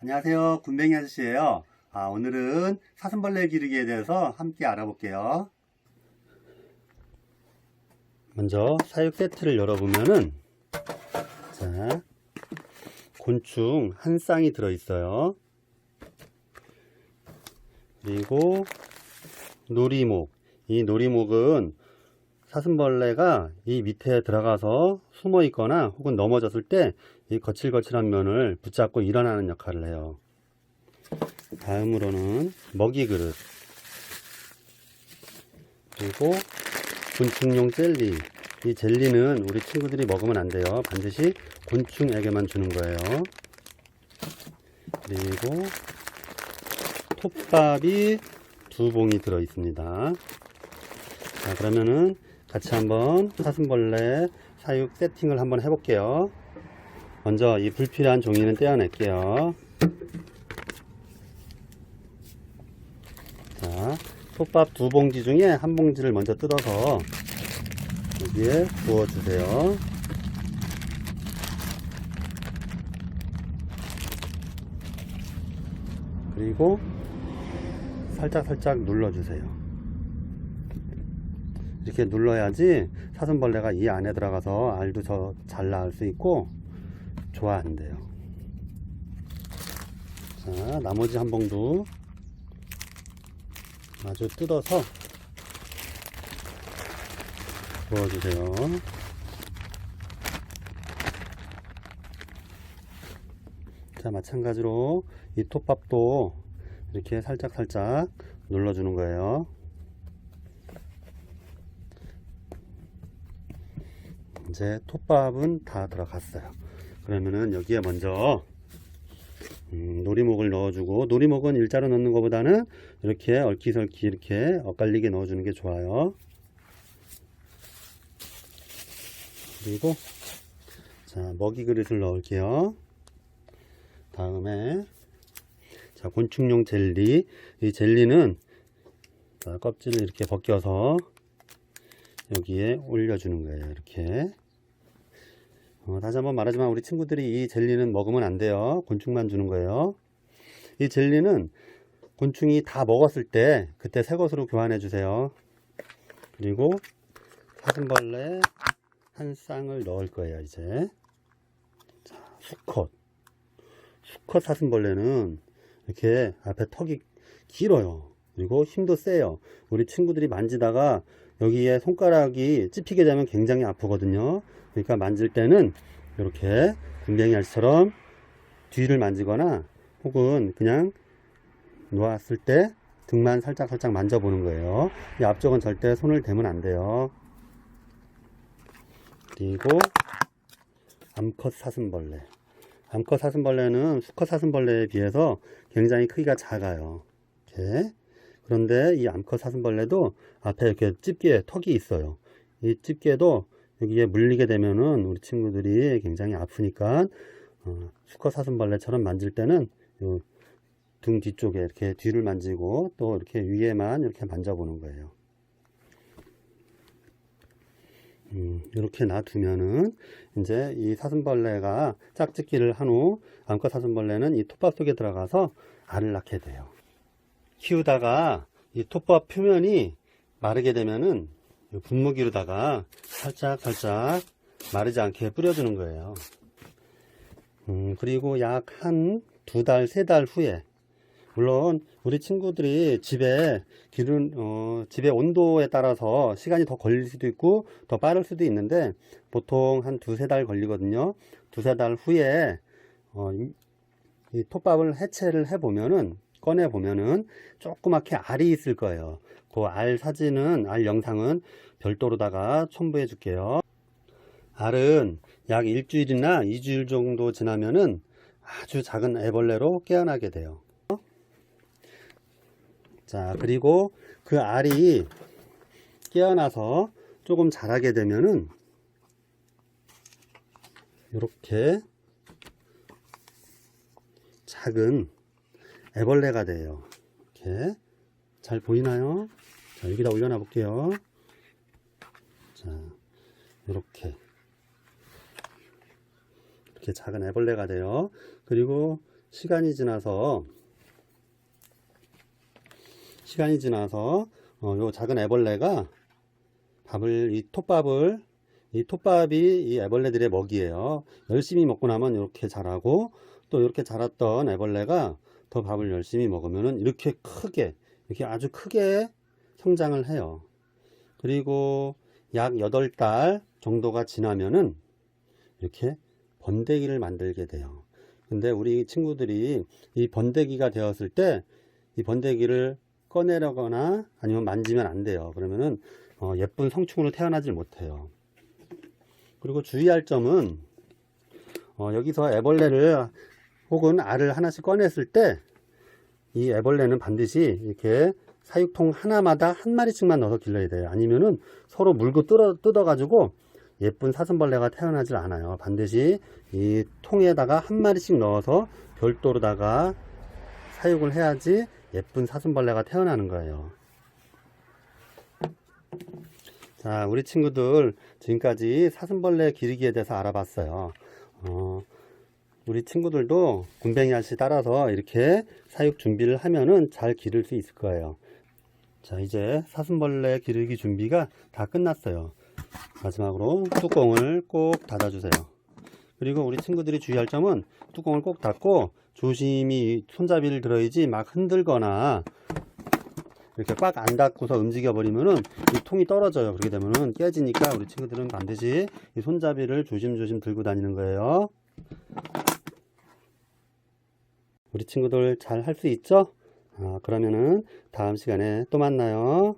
안녕하세요. 군뱅이 아저씨예요. 아, 오늘은 사슴벌레 기르기에 대해서 함께 알아볼게요. 먼저 사육 세트를 열어보면은 자 곤충 한 쌍이 들어있어요. 그리고 놀이목. 이 놀이목은 사슴벌레가 이 밑에 들어가서 숨어 있거나 혹은 넘어졌을 때 이 거칠거칠한 면을 붙잡고 일어나는 역할을 해요. 다음으로는 먹이 그릇. 그리고 곤충용 젤리. 이 젤리는 우리 친구들이 먹으면 안 돼요. 반드시 곤충에게만 주는 거예요. 그리고 톱밥이 두 봉이 들어 있습니다. 자, 그러면은 같이 한번 사슴벌레 사육 세팅을 한번 해볼게요. 먼저 이 불필요한 종이는 떼어낼게요. 자, 톱밥 두 봉지 중에 한 봉지를 먼저 뜯어서 여기에 부어주세요. 그리고 살짝살짝 눌러주세요. 이렇게 눌러야지 사슴벌레가 이 안에 들어가서 알도 저 잘 낳을 수 있고 좋아한대요. 자, 나머지 한 봉도 마주 뜯어서 부어주세요. 자, 마찬가지로 이 톱밥도 이렇게 살짝살짝 눌러주는 거예요. 이제 톱밥은 다 들어갔어요. 그러면은 여기에 먼저 음, 놀이목을 넣어주고 놀이목은 일자로 넣는 것보다는 이렇게 얽히설키 이렇게 엇갈리게 넣어주는 게 좋아요. 그리고 자 먹이 그릇을 넣을게요. 다음에 자 곤충용 젤리 이 젤리는 자, 껍질을 이렇게 벗겨서 여기에 올려주는 거예요. 이렇게 어, 다시 한번 말하지만 우리 친구들이 이 젤리는 먹으면 안 돼요. 곤충만 주는 거예요. 이 젤리는 곤충이 다 먹었을 때 그때 새 것으로 교환해 주세요. 그리고 사슴벌레 한 쌍을 넣을 거예요. 이제 자, 수컷 수컷 사슴벌레는 이렇게 앞에 턱이 길어요. 그리고 힘도 세요. 우리 친구들이 만지다가 여기에 손가락이 찝히게 되면 굉장히 아프거든요. 그러니까 만질 때는 이렇게 군뱅이 알처럼 뒤를 만지거나 혹은 그냥 놓았을 때 등만 살짝 살짝 만져보는 거예요. 이 앞쪽은 절대 손을 대면 안 돼요. 그리고 암컷 사슴벌레. 암컷 사슴벌레는 수컷 사슴벌레에 비해서 굉장히 크기가 작아요. 이렇게. 그런데 이 암컷 사슴벌레도 앞에 이렇게 집게 턱이 있어요. 이 집게도 여기에 물리게 되면은 우리 친구들이 굉장히 아프니까 어, 수컷 사슴벌레처럼 만질 때는 요등 뒤쪽에 이렇게 뒤를 만지고 또 이렇게 위에만 이렇게 만져보는 거예요. 음, 이렇게 놔두면은 이제 이 사슴벌레가 짝짓기를 한 후 암컷 사슴벌레는 이 톱밥 속에 들어가서 알을 낳게 돼요. 키우다가 이 톱밥 표면이 마르게 되면은 이 분무기로다가 살짝 살짝 마르지 않게 뿌려주는 거예요. 음, 그리고 약 한 두 달, 세 달 후에 물론 우리 친구들이 집에 기른 어, 집의 온도에 따라서 시간이 더 걸릴 수도 있고 더 빠를 수도 있는데 보통 한 두세 달 걸리거든요. 두세 달 후에 어, 이, 이 톱밥을 해체를 해 보면은 꺼내 보면은 조그맣게 알이 있을 거예요. 그 알 사진은 알 영상은 별도로다가 첨부해 줄게요. 알은 약 일주일이나 이주일 정도 지나면은 아주 작은 애벌레로 깨어나게 돼요. 자, 그리고 그 알이 깨어나서 조금 자라게 되면은 이렇게 작은 애벌레가 돼요. 이렇게 잘 보이나요? 자, 여기다 올려놔 볼게요. 자, 이렇게 이렇게 작은 애벌레가 돼요. 그리고 시간이 지나서 시간이 지나서 어, 요 작은 애벌레가 밥을 이 톱밥을 이 톱밥이 이 애벌레들의 먹이에요. 열심히 먹고 나면 이렇게 자라고 또 이렇게 자랐던 애벌레가 더 밥을 열심히 먹으면은 이렇게 크게 이렇게 아주 크게 성장을 해요. 그리고 약 8달 정도가 지나면은 이렇게 번데기를 만들게 돼요. 근데 우리 친구들이 이 번데기가 되었을 때 이 번데기를 꺼내려거나 아니면 만지면 안 돼요. 그러면은 어, 예쁜 성충으로 태어나질 못해요. 그리고 주의할 점은 어, 여기서 애벌레를 혹은 알을 하나씩 꺼냈을 때 이 애벌레는 반드시 이렇게 사육통 하나마다 한 마리씩만 넣어서 길러야 돼요. 아니면은 서로 물고 뜯어, 뜯어가지고 예쁜 사슴벌레가 태어나질 않아요. 반드시 이 통에다가 한 마리씩 넣어서 별도로다가 사육을 해야지 예쁜 사슴벌레가 태어나는 거예요. 자, 우리 친구들 지금까지 사슴벌레 기르기에 대해서 알아봤어요. 어, 우리 친구들도 군뱅이 아씨 따라서 이렇게 사육 준비를 하면은 잘 기를 수 있을 거예요. 자, 이제 사슴벌레 기르기 준비가 다 끝났어요. 마지막으로 뚜껑을 꼭 닫아주세요. 그리고 우리 친구들이 주의할 점은 뚜껑을 꼭 닫고 조심히 손잡이를 들어야지 막 흔들거나 이렇게 꽉 안 닫고서 움직여 버리면은 이 통이 떨어져요. 그렇게 되면은 깨지니까 우리 친구들은 반드시 이 손잡이를 조심조심 들고 다니는 거예요. 우리 친구들 잘 할 수 있죠? 아, 그러면은 다음 시간에 또 만나요.